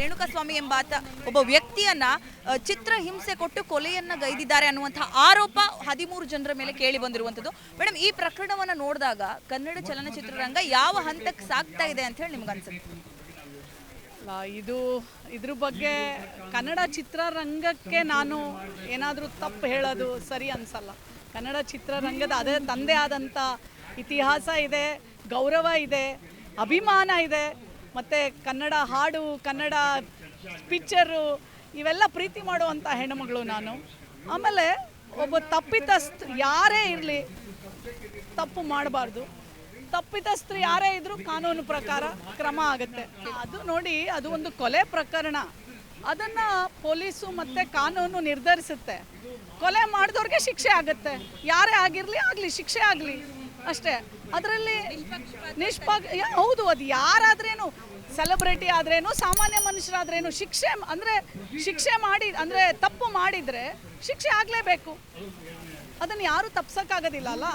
ರೇಣುಕಾಸ್ವಾಮಿ ಎಂಬಾತ ಒಬ್ಬ ವ್ಯಕ್ತಿಯನ್ನ ಚಿತ್ರ ಹಿಂಸೆ ಕೊಟ್ಟು ಕೊಲೆಯನ್ನ ಗೈದಿದ್ದಾರೆ ಅನ್ನುವಂತಹ ಆರೋಪ ಹದಿಮೂರು ಜನರ ಮೇಲೆ ಕೇಳಿ ಬಂದಿರುವಂತದ್ದು ಮೇಡಮ್ ಈ ಪ್ರಕರಣವನ್ನ ನೋಡಿದಾಗ ಕನ್ನಡ ಚಲನಚಿತ್ರರಂಗ ಯಾವ ಹಂತಕ್ಕೆ ಸಾಗ್ತಾ ಇದೆ ಅಂತ ಹೇಳಿ ನಿಮ್ಗೆ ಅನ್ಸುತ್ತೆ? ಇದು ಇದ್ರ ಬಗ್ಗೆ ಕನ್ನಡ ಚಿತ್ರರಂಗಕ್ಕೆ ನಾನು ಏನಾದರೂ ತಪ್ಪು ಹೇಳೋದು ಸರಿ ಅನ್ಸಲ್ಲ. ಕನ್ನಡ ಚಿತ್ರರಂಗದ ಅದೇ ತಂದೆ ಆದಂಥ ಇತಿಹಾಸ ಇದೆ, ಗೌರವ ಇದೆ, ಅಭಿಮಾನ ಇದೆ. ಮತ್ತು ಕನ್ನಡ ಹಾಡು, ಕನ್ನಡ ಪಿಕ್ಚರು ಇವೆಲ್ಲ ಪ್ರೀತಿ ಮಾಡುವಂಥ ಹೆಣ್ಣುಮಗಳು ನಾನು. ಆಮೇಲೆ ಒಬ್ಬ ತಪ್ಪಿತಸ್ಥ ಯಾರೇ ಇರಲಿ, ತಪ್ಪು ಮಾಡಬಾರ್ದು. ತಪ್ಪಿತಸ್ಥರು ಯಾರೇ ಇದ್ರೂ ಕಾನೂನು ಪ್ರಕಾರ ಕ್ರಮ ಆಗುತ್ತೆ. ಅದು ನೋಡಿ, ಅದು ಒಂದು ಕೊಲೆ ಪ್ರಕರಣ. ಅದನ್ನು ಪೊಲೀಸು ಮತ್ತು ಕಾನೂನು ನಿರ್ಧರಿಸುತ್ತೆ. ಕೊಲೆ ಮಾಡಿದವ್ರಿಗೆ ಶಿಕ್ಷೆ ಆಗುತ್ತೆ. ಯಾರೇ ಆಗಿರಲಿ ಆಗಲಿ, ಶಿಕ್ಷೆ ಆಗಲಿ. ಅಷ್ಟೇ. ಅದರಲ್ಲಿ ನಿಷ್ಪಕ್ಷ ಹೌದು, ಅದು ಯಾರಾದ್ರೇನು ಸೆಲೆಬ್ರಿಟಿ ಆದ್ರೇನು, ಸಾಮಾನ್ಯ ಮನುಷ್ಯರಾದ್ರೇನು ಶಿಕ್ಷೆ ಅಂದರೆ ಶಿಕ್ಷೆ ಮಾಡಿ, ಅಂದರೆ ತಪ್ಪು ಮಾಡಿದರೆ ಶಿಕ್ಷೆ ಆಗಲೇಬೇಕು. ಅದನ್ನು ಯಾರೂ ತಪ್ಸೋಕ್ಕಾಗೋದಿಲ್ಲ ಅಲ್ಲ?